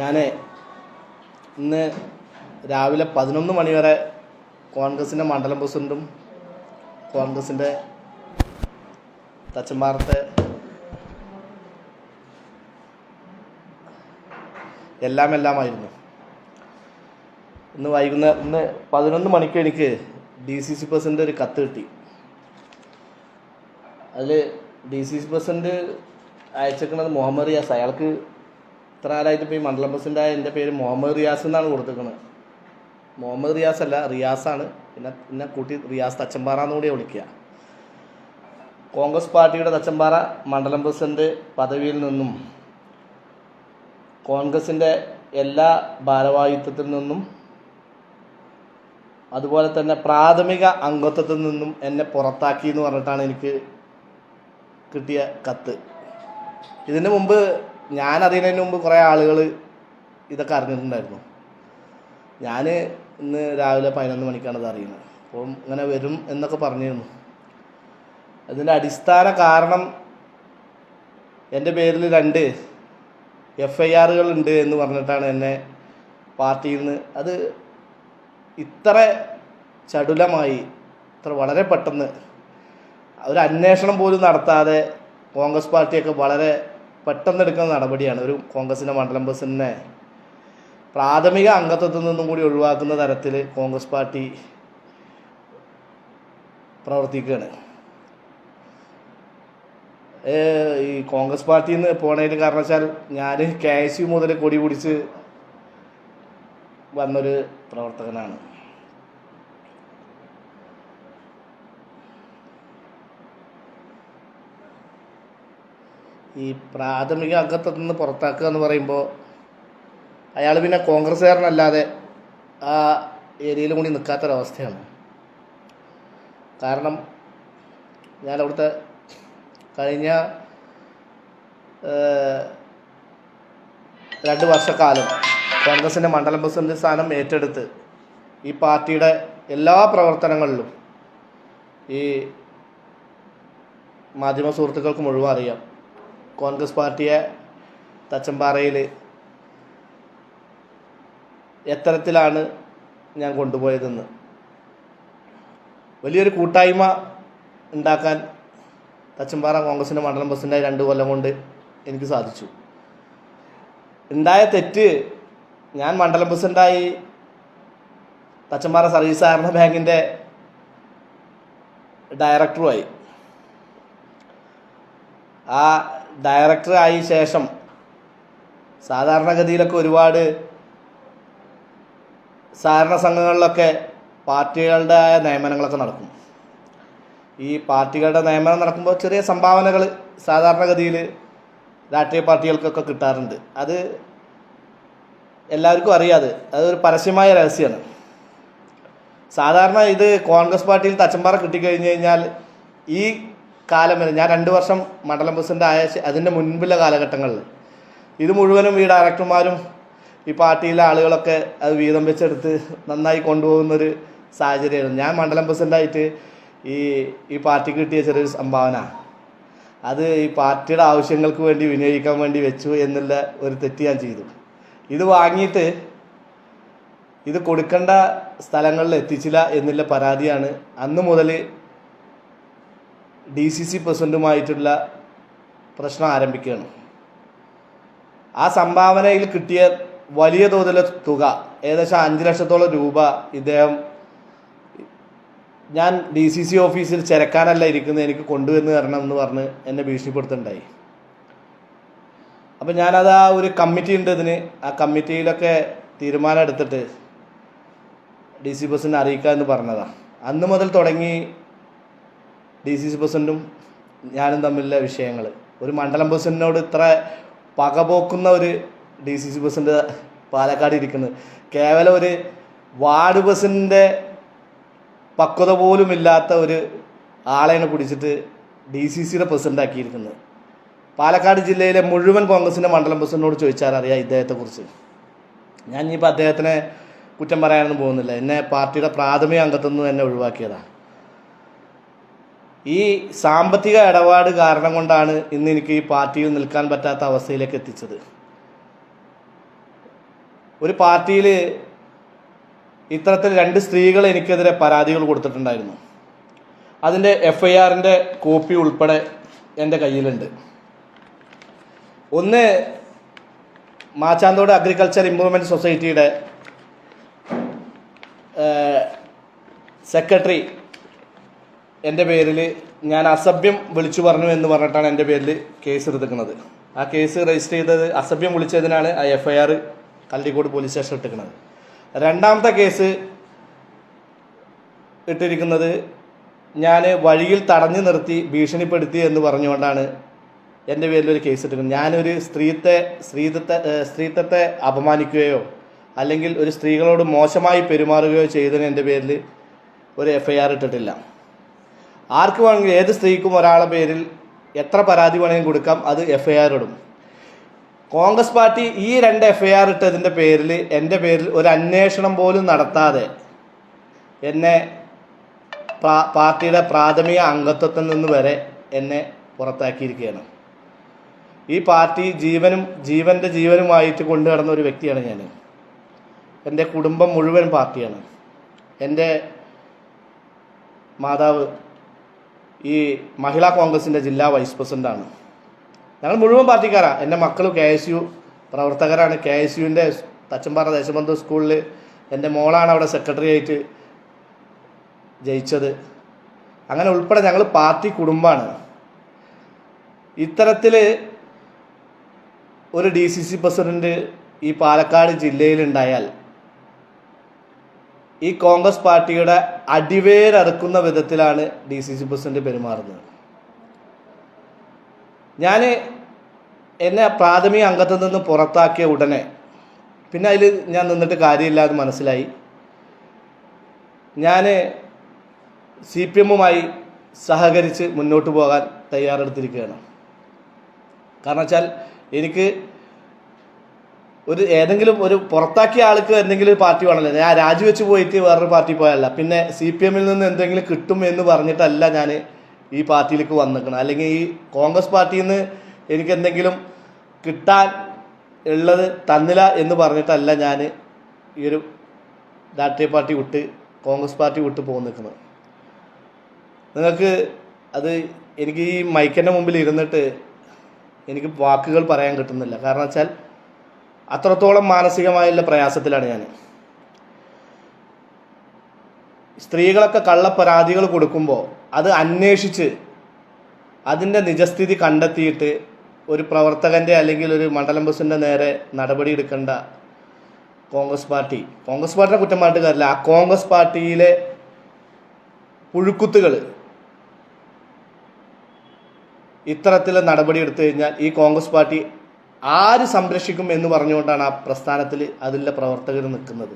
ഞാൻ ഇന്ന് രാവിലെ പതിനൊന്ന് മണി വരെ കോൺഗ്രസിന്റെ മണ്ഡലം പ്രസിഡന്റും കോൺഗ്രസിന്റെ തച്ചമ്പാറത്തെ എല്ലാം എല്ലാമായിരുന്നു ഇന്ന് വൈകുന്നേരം ഇന്ന് പതിനൊന്ന് മണിക്ക് എനിക്ക് ഡി സി സി പ്രസിഡന്റ് ഒരു കത്ത് കിട്ടി. അതിൽ D C C president Muhammad Muhammad Riyas. അയാൾക്ക് ഇത്ര കാലമായിട്ട് ഇപ്പോൾ ഈ മണ്ഡലം പ്രസിഡന്റായ എന്റെ പേര് മുഹമ്മദ് റിയാസ് എന്നാണ് കൊടുത്തേക്കുന്നത് മുഹമ്മദ് റിയാസ് അല്ല റിയാസാണ് പിന്നെ പിന്നെ കൂട്ടി റിയാസ് തച്ചമ്പാറ എന്നുകൂടി വിളിക്കുക കോൺഗ്രസ് പാർട്ടിയുടെ തച്ചമ്പാറ മണ്ഡലം പ്രസിഡന്റ് പദവിയിൽ നിന്നും കോൺഗ്രസിന്റെ എല്ലാ ഭാരവാഹിത്വത്തിൽ നിന്നും അതുപോലെ തന്നെ പ്രാഥമിക അംഗത്വത്തിൽ നിന്നും എന്നെ പുറത്താക്കി എന്ന് പറഞ്ഞിട്ടാണ് എനിക്ക് കിട്ടിയ കത്ത്. ഇതിന് മുമ്പ് ഞാൻ അറിയുന്നതിന് മുമ്പ് കുറേ ആളുകൾ ഇതൊക്കെ അറിഞ്ഞിട്ടുണ്ടായിരുന്നു. ഞാൻ ഇന്ന് രാവിലെ പതിനൊന്ന് മണിക്കാണ് ഇത് അറിയുന്നത്. അപ്പം ഇങ്ങനെ വരും എന്നൊക്കെ പറഞ്ഞിരുന്നു. അതിന്റെ അടിസ്ഥാന കാരണം എന്റെ പേരിൽ രണ്ട് എഫ് ഐ ആറുകൾ ഉണ്ട് എന്ന് പറഞ്ഞിട്ടാണ് എന്നെ പാർട്ടിയിൽ നിന്ന് അത് ഇത്ര ചടുലമായി ഇത്ര വളരെ പെട്ടെന്ന് ഒരു അന്വേഷണം പോലും നടത്താതെ കോൺഗ്രസ് പാർട്ടിയൊക്കെ വളരെ പെട്ടെന്ന് എടുക്കുന്ന നടപടിയാണ്. ഒരു കോൺഗ്രസിന്റെ മണ്ഡലം പ്രസിഡന്റിനെ പ്രാഥമിക അംഗത്വത്തിൽ നിന്നും കൂടി ഒഴിവാക്കുന്ന തരത്തിൽ കോൺഗ്രസ് പാർട്ടി പ്രവർത്തിക്കുകയാണ്. ഈ കോൺഗ്രസ് പാർട്ടിയിൽ നിന്ന് പോണതിന് കാരണവശാൽ ഞാൻ കെ എസ് യു മുതൽ കൊടി പിടിച്ച് വന്നൊരു പ്രവർത്തകനാണ്. ഈ പ്രാഥമിക അംഗത്വത്തിൽ നിന്ന് പുറത്താക്കുക എന്ന് പറയുമ്പോൾ അയാൾ പിന്നെ കോൺഗ്രസ്സുകാരനല്ലാതെ ആ ഏരിയയിലും കൂടി നിൽക്കാത്തൊരവസ്ഥയാണ്. കാരണം ഞാൻ അവിടുത്തെ കഴിഞ്ഞ രണ്ട് വർഷക്കാലം കോൺഗ്രസിന്റെ മണ്ഡലം പ്രസിഡന്റ് സ്ഥാനം ഏറ്റെടുത്ത് ഈ പാർട്ടിയുടെ എല്ലാ പ്രവർത്തനങ്ങളിലും ഈ മാധ്യമ സുഹൃത്തുക്കൾക്ക് മുഴുവൻ അറിയാം കോൺഗ്രസ് പാർട്ടിയെ തച്ചമ്പാറയിൽ എത്തരത്തിലാണ് ഞാൻ കൊണ്ടുപോയതെന്ന്. വലിയൊരു കൂട്ടായ്മ ഉണ്ടാക്കാൻ തച്ചമ്പാറ കോൺഗ്രസിന്റെ മണ്ഡലം പ്രസിഡന്റായി രണ്ട് കൊല്ലം കൊണ്ട് എനിക്ക് സാധിച്ചു. ഉണ്ടായ തെറ്റ് ഞാൻ മണ്ഡലം പ്രസിഡന്റായി തച്ചമ്പാറ സർവീസ് സഹകരണ ബാങ്കിന്റെ ഡയറക്ടറുമായി ആ ഡയറക്ടർ ആയ ശേഷം സാധാരണഗതിയിലൊക്കെ ഒരുപാട് സഹകരണ സംഘങ്ങളിലൊക്കെ പാർട്ടികളുടെ നിയമനങ്ങളൊക്കെ നടക്കും. ഈ പാർട്ടികളുടെ നിയമനം നടക്കുമ്പോൾ ചെറിയ സംഭാവനകൾ സാധാരണഗതിയിൽ രാഷ്ട്രീയ പാർട്ടികൾക്കൊക്കെ കിട്ടാറുണ്ട്. അത് എല്ലാവർക്കും അറിയാതെ അതൊരു പരസ്യമായ രഹസ്യമാണ് സാധാരണ ഇത് കോൺഗ്രസ് പാർട്ടിയിൽ തച്ചമ്പാറ കിട്ടിക്കഴിഞ്ഞ് കഴിഞ്ഞാൽ ഈ കാലം വരെ. ഞാൻ രണ്ട് വർഷം മണ്ഡലം പ്രസിഡന്റ് ആയ അതിന്റെ മുൻപിലെ കാലഘട്ടങ്ങളിൽ. ഇത് മുഴുവനും ഈ ഡയറക്ടർമാരും ഈ പാർട്ടിയിലെ ആളുകളൊക്കെ അത് വീതം വെച്ചെടുത്ത് നന്നായി കൊണ്ടുപോകുന്നൊരു സാഹചര്യമായിരുന്നു. ഞാൻ മണ്ഡലം പ്രസിഡന്റായിട്ട് ഈ ഈ പാർട്ടിക്ക് കിട്ടിയ ചെറിയൊരു സംഭാവന. അത് ഈ പാർട്ടിയുടെ ആവശ്യങ്ങൾക്ക് വേണ്ടി വിനിയോഗിക്കാൻ വേണ്ടി വെച്ചു എന്നുള്ള ഒരു തെറ്റ് ഞാൻ ചെയ്തു. ഇത് വാങ്ങിയിട്ട് ഇത് കൊടുക്കേണ്ട സ്ഥലങ്ങളിൽ എത്തിച്ചില്ല എന്നുള്ള പരാതിയാണ് അന്ന് മുതൽ ഡി സി സി പ്രസിഡന്റുമായിട്ടുള്ള പ്രശ്നം ആരംഭിക്കുകയാണ്. ആ സംഭാവനയിൽ കിട്ടിയ വലിയ തോതിലെ തുക ഏകദേശം അഞ്ച് ലക്ഷത്തോളം രൂപ ഇദ്ദേഹം ഞാൻ ഡി സി സി ഓഫീസിൽ ചിരക്കാനല്ല ഇരിക്കുന്നത് എനിക്ക് കൊണ്ടുവന്ന് തരണം എന്ന് പറഞ്ഞ് എന്നെ ഭീഷണിപ്പെടുത്തുണ്ടായി അപ്പം ഞാനത് ആ ഒരു കമ്മിറ്റി ഉണ്ട് ഇതിന് ആ കമ്മിറ്റിയിലൊക്കെ തീരുമാനം എടുത്തിട്ട് ഡി സി ബസ്സിനെ അറിയിക്കാമെന്ന് പറഞ്ഞതാണ് അന്ന് മുതൽ തുടങ്ങി ഡി സി സി പ്രസിഡന്റും ഞാനും തമ്മിലുള്ള വിഷയങ്ങൾ ഒരു മണ്ഡലം പ്രസിഡന്റിനോട് ഇത്ര പകപോക്കുന്ന ഒരു D C C president Palakkad ഇരിക്കുന്നത് കേവലം ഒരു വാർഡ് പ്രസിഡന്റിന്റെ പക്വത പോലും ഇല്ലാത്ത ഒരു ആളെയാണ് പിടിച്ചിട്ട് ഡി സി സിയുടെ പ്രസിഡന്റാക്കിയിരിക്കുന്നത് പാലക്കാട് ജില്ലയിലെ മുഴുവൻ കോൺഗ്രസിന്റെ മണ്ഡലം പ്രസിഡന്റിനോട് ചോദിച്ചാൽ അറിയാം ഇദ്ദേഹത്തെക്കുറിച്ച്. ഞാൻ ഇനിയിപ്പോൾ അദ്ദേഹത്തിനെ കുറ്റം പറയാനൊന്നും പോകുന്നില്ല. എന്നെ പാർട്ടിയുടെ പ്രാഥമിക അംഗത്വം നിന്ന് എന്നെ ഒഴിവാക്കിയതാണ് ഈ സാമ്പത്തിക ഇടപാട് കാരണം കൊണ്ടാണ് ഇന്ന് എനിക്ക് ഈ പാർട്ടിയിൽ നിൽക്കാൻ പറ്റാത്ത അവസ്ഥയിലേക്ക് എത്തിച്ചത്. ഒരു പാർട്ടിയിൽ ഇത്തരത്തിൽ രണ്ട് സ്ത്രീകൾ എനിക്കെതിരെ പരാതികൾ കൊടുത്തിട്ടുണ്ടായിരുന്നു. അതിന്റെ എഫ് ഐ ആറിന്റെ കോപ്പി ഉൾപ്പെടെ എന്റെ കയ്യിലുണ്ട്. ഒന്ന് മാച്ചാന്തോട് അഗ്രികൾച്ചർ ഇമ്പ്രൂവ്മെന്റ് സൊസൈറ്റിയുടെ സെക്രട്ടറി എന്റെ പേരിൽ ഞാൻ അസഭ്യം വിളിച്ചു പറഞ്ഞു എന്ന് പറഞ്ഞിട്ടാണ് എന്റെ പേരിൽ കേസ് എടുത്തിരിക്കുന്നത്. ആ കേസ് രജിസ്റ്റർ ചെയ്തത് അസഭ്യം വിളിച്ചതിനാണ് ആ F I R Kallikode police station ഇട്ടിരിക്കുന്നത്. രണ്ടാമത്തെ കേസ് ഇട്ടിരിക്കുന്നത് ഞാൻ വഴിയിൽ തടഞ്ഞു നിർത്തി ഭീഷണിപ്പെടുത്തി എന്ന് പറഞ്ഞുകൊണ്ടാണ് എന്റെ പേരിൽ ഒരു കേസ് ഇട്ടിരിക്കുന്നത്. ഞാനൊരു സ്ത്രീത്തെ സ്ത്രീത്വത്തെ സ്ത്രീത്വത്തെ അപമാനിക്കുകയോ അല്ലെങ്കിൽ ഒരു സ്ത്രീകളോട് മോശമായി പെരുമാറുകയോ ചെയ്തതിന് എന്റെ പേരിൽ ഒരു എഫ് ഐ ആർ ഇട്ടിട്ടില്ല. ആർക്ക് വേണമെങ്കിലും ഏത് സ്ത്രീക്കും ഒരാളെ പേരിൽ എത്ര പരാതി വേണമെങ്കിലും കൊടുക്കാം അത് എഫ് ഐ ആർ ഇടും. കോൺഗ്രസ് പാർട്ടി ഈ രണ്ട് എഫ് ഐ ആർ ഇട്ടതിന്റെ പേരിൽ എന്റെ പേരിൽ ഒരു അന്വേഷണം പോലും നടത്താതെ എന്നെ പാർട്ടിയുടെ പ്രാഥമിക അംഗത്വത്തിൽ നിന്ന് വരെ എന്നെ പുറത്താക്കിയിരിക്കുകയാണ്. ഈ പാർട്ടി ജീവനും ജീവന്റെ ജീവനുമായിട്ട് കൊണ്ടു നടന്ന ഒരു വ്യക്തിയാണ് ഞാൻ. എന്റെ കുടുംബം മുഴുവൻ പാർട്ടിയാണ്. എന്റെ മാതാവ് ഈ മഹിളാ കോൺഗ്രസിന്റെ ജില്ലാ വൈസ് പ്രസിഡന്റാണ് ഞങ്ങൾ മുഴുവൻ പാർട്ടിക്കാരാണ് എന്റെ മക്കൾ കെ എസ് യു പ്രവർത്തകരാണ്. കെ എസ് യുവിന്റെ തച്ചമ്പാറ ദേശബന്ധു സ്കൂളിൽ എന്റെ മോളാണ് അവിടെ സെക്രട്ടറി ആയിട്ട് ജയിച്ചത്. അങ്ങനെ ഉൾപ്പെടെ ഞങ്ങൾ പാർട്ടി കുടുംബമാണ് ഇത്തരത്തിൽ ഒരു ഡി സി സി പ്രസിഡന്റ് ഈ പാലക്കാട് ജില്ലയിലുണ്ടായാൽ ഈ കോൺഗ്രസ് പാർട്ടിയുടെ അടിവേരറുക്കുന്ന വിധത്തിലാണ് ഡി സി സി പ്രസിഡന്റ് പെരുമാറുന്നത്. ഞാൻ എന്നെ പ്രാഥമിക അംഗത്തിൽ നിന്ന് പുറത്താക്കിയ ഉടനെ പിന്നെ അതിൽ ഞാൻ നിന്നിട്ട് കാര്യമില്ല എന്ന് മനസ്സിലായി. ഞാൻ സി പി എമ്മുമായി സഹകരിച്ച് മുന്നോട്ട് പോകാൻ തയ്യാറെടുത്തിരിക്കുകയാണ്. കാരണം വെച്ചാൽ എനിക്ക് ഒരു ഏതെങ്കിലും ഒരു പുറത്താക്കിയ ആൾക്ക് എന്തെങ്കിലും ഒരു പാർട്ടി വേണമല്ലോ. ഞാൻ രാജിവെച്ച് പോയിട്ട് വേറൊരു പാർട്ടി പോയല്ല പിന്നെ സി പി എമ്മിൽ നിന്ന് എന്തെങ്കിലും കിട്ടും എന്ന് പറഞ്ഞിട്ടല്ല ഞാൻ ഈ പാർട്ടിയിലേക്ക് വന്നിരിക്കുന്നത് അല്ലെങ്കിൽ ഈ കോൺഗ്രസ് പാർട്ടിയിൽ നിന്ന് എനിക്ക് എന്തെങ്കിലും കിട്ടാൻ ഉള്ളത് തന്നില്ല എന്ന് പറഞ്ഞിട്ടല്ല ഞാൻ ഈ ഒരു രാഷ്ട്രീയ പാർട്ടി വിട്ട് കോൺഗ്രസ് പാർട്ടി വിട്ട് പോകുന്ന നിൽക്കുന്നത് നിങ്ങൾക്ക് അത് എനിക്ക് ഈ മൈക്കിന്റെ മുമ്പിൽ ഇരുന്നിട്ട് എനിക്ക് വാക്കുകൾ പറയാൻ കിട്ടുന്നില്ല. കാരണം വെച്ചാൽ അത്രത്തോളം മാനസികമായുള്ള പ്രയാസത്തിലാണ് ഞാൻ. സ്ത്രീകളൊക്കെ കള്ളപ്പരാതികൾ കൊടുക്കുമ്പോൾ അത് അന്വേഷിച്ച് അതിന്റെ നിജസ്ഥിതി കണ്ടെത്തിയിട്ട് ഒരു പ്രവർത്തകന്റെ അല്ലെങ്കിൽ ഒരു മണ്ഡലം ബസ്സിന്റെ നേരെ നടപടി എടുക്കേണ്ട കോൺഗ്രസ് പാർട്ടി. കോൺഗ്രസ് പാർട്ടിയുടെ കുറ്റം പറഞ്ഞിട്ട് കാര്യമില്ല ആ കോൺഗ്രസ് പാർട്ടിയിലെ പുഴുക്കുത്തുകൾ ഇത്തരത്തിലെ നടപടി എടുത്തു കഴിഞ്ഞാൽ ഈ കോൺഗ്രസ് പാർട്ടി ആര് സംരക്ഷിക്കും എന്ന് പറഞ്ഞുകൊണ്ടാണ് ആ പ്രസ്ഥാനത്തിൽ അതിലെ പ്രവർത്തകർ നിൽക്കുന്നത്.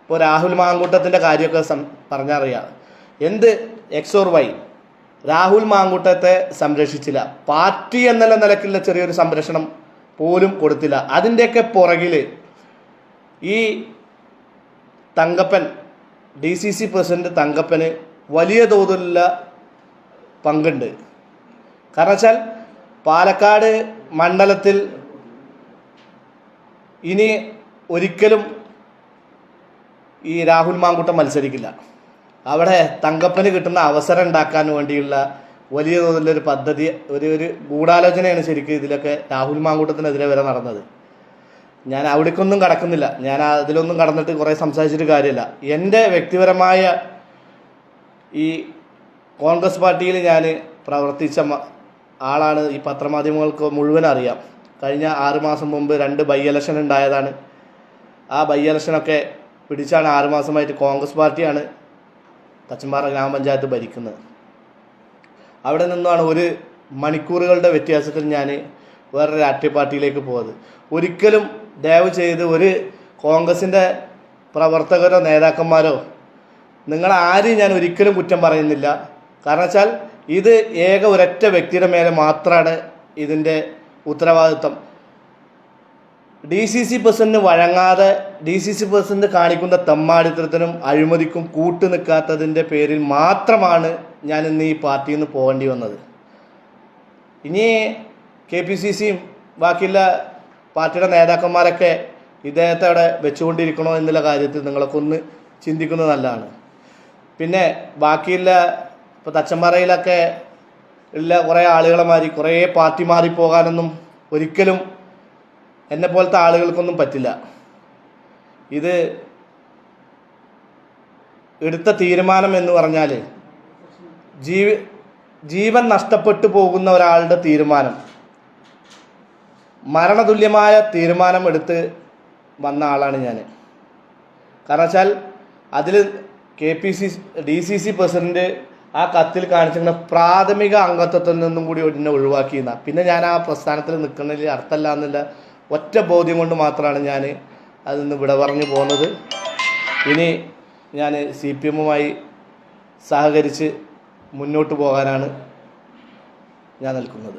ഇപ്പോൾ രാഹുൽ മാങ്കൂട്ടത്തിന്റെ കാര്യമൊക്കെ സം പറഞ്ഞറിയാം. എന്ത് എക്സോർ വൈ രാഹുൽ മാങ്കൂട്ടത്തെ സംരക്ഷിച്ചില്ല. പാർട്ടി എന്നുള്ള നിലക്കുള്ള ചെറിയൊരു സംരക്ഷണം പോലും കൊടുത്തില്ല. അതിന്റെയൊക്കെ പുറകിൽ ഈ Thankappan D C C president തങ്കപ്പന് വലിയ തോതിലുള്ള പങ്കുണ്ട്. കാരണം വെച്ചാൽ പാലക്കാട് മണ്ഡലത്തിൽ ഇനി ഒരിക്കലും ഈ രാഹുൽ മാങ്കൂട്ടം മത്സരിക്കില്ല. അവിടെ തങ്കപ്പന് കിട്ടുന്ന അവസരം ഉണ്ടാക്കാൻ വേണ്ടിയുള്ള വലിയ തോതിലൊരു പദ്ധതി ഒരു ഒരു ഗൂഢാലോചനയാണ് ശരിക്കും ഇതിലൊക്കെ രാഹുൽ മാങ്കൂട്ടത്തിനെതിരെ വരെ നടന്നത്. ഞാൻ അവിടേക്കൊന്നും കടക്കുന്നില്ല. ഞാൻ അതിലൊന്നും കടന്നിട്ട് കുറേ സംസാരിച്ചിട്ട് കാര്യമില്ല. എന്റെ വ്യക്തിപരമായ ഈ കോൺഗ്രസ് പാർട്ടിയിൽ ഞാൻ പ്രവർത്തിച്ച ആളാണ് ഈ പത്രമാധ്യമങ്ങൾക്ക് മുഴുവൻ അറിയാം. കഴിഞ്ഞ ആറുമാസം മുമ്പ് രണ്ട് ബൈ ഇലക്ഷൻ ഉണ്ടായതാണ്. ആ ബൈ ഇലക്ഷനൊക്കെ പിടിച്ചാണ് ആറുമാസമായിട്ട് കോൺഗ്രസ് പാർട്ടിയാണ് തച്ചമ്പാറ ഗ്രാമപഞ്ചായത്ത് ഭരിക്കുന്നത്. അവിടെ നിന്നാണ് ഒരു മണിക്കൂറുകളുടെ വ്യത്യാസത്തിൽ ഞാൻ വേറൊരു രാഷ്ട്രീയ പാർട്ടിയിലേക്ക് പോയത്. ഒരിക്കലും ദയവ് ചെയ്ത് ഒരു കോൺഗ്രസിന്റെ പ്രവർത്തകരോ നേതാക്കന്മാരോ നിങ്ങൾ ഞാൻ ഒരിക്കലും കുറ്റം പറയുന്നില്ല. കാരണം വെച്ചാൽ ഇത് ഏക ഒരൊറ്റ വ്യക്തിയുടെ മേലെ മാത്രമാണ് ഇതിന്റെ ഉത്തരവാദിത്വം. ഡി സി സി പ്രസിഡന്റ് വഴങ്ങാതെ ഡി സി സി പ്രസിഡന്റ് കാണിക്കുന്ന തെമ്മാടിത്തരത്തിനും അഴിമതിക്കും കൂട്ടു നിൽക്കാത്തതിന്റെ പേരിൽ മാത്രമാണ് ഞാൻ ഇന്ന് ഈ പാർട്ടിയിൽ നിന്ന് പോകേണ്ടി വന്നത്. ഇനി കെ പി സി സിയും ബാക്കിയുള്ള പാർട്ടിയുടെ നേതാക്കന്മാരൊക്കെ ഇദ്ദേഹത്തെ അവിടെ വെച്ചുകൊണ്ടിരിക്കണോ എന്നുള്ള കാര്യത്തിൽ നിങ്ങളൊക്കെ ഒന്ന് ചിന്തിക്കുന്നത് നല്ലതാണ്. പിന്നെ ബാക്കിയുള്ള ഇപ്പോൾ തച്ചമ്പാറയിലൊക്കെ ഉള്ള കുറേ ആളുകളെ മാറി കുറേ പാർട്ടി മാറി പോകാനൊന്നും ഒരിക്കലും എന്നെ പോലത്തെ ആളുകൾക്കൊന്നും പറ്റില്ല. ഇത് എടുത്ത തീരുമാനം എന്ന് പറഞ്ഞാൽ ജീവി ജീവൻ നഷ്ടപ്പെട്ടു പോകുന്ന ഒരാളുടെ തീരുമാനം. മരണതുല്യമായ തീരുമാനം എടുത്ത് വന്ന ആളാണ് ഞാൻ കാരണം വെച്ചാൽ അതിൽ K P C D C C president ആ കത്തിൽ കാണിച്ചിരുന്ന പ്രാഥമിക അംഗത്വത്തിൽ നിന്നും കൂടി എന്നെ ഒഴിവാക്കിയെന്ന. പിന്നെ ഞാൻ ആ പ്രസ്ഥാനത്തിൽ നിൽക്കുന്നതിൽ അർത്ഥമല്ല എന്നുള്ള ഒറ്റ ബോധ്യം കൊണ്ട് മാത്രമാണ് ഞാൻ അതിൽ നിന്ന് വിട പറഞ്ഞു പോകുന്നത്. ഇനി ഞാൻ സി പി എമ്മുമായി സഹകരിച്ച് മുന്നോട്ട് പോകാനാണ് ഞാൻ നിൽക്കുന്നത്.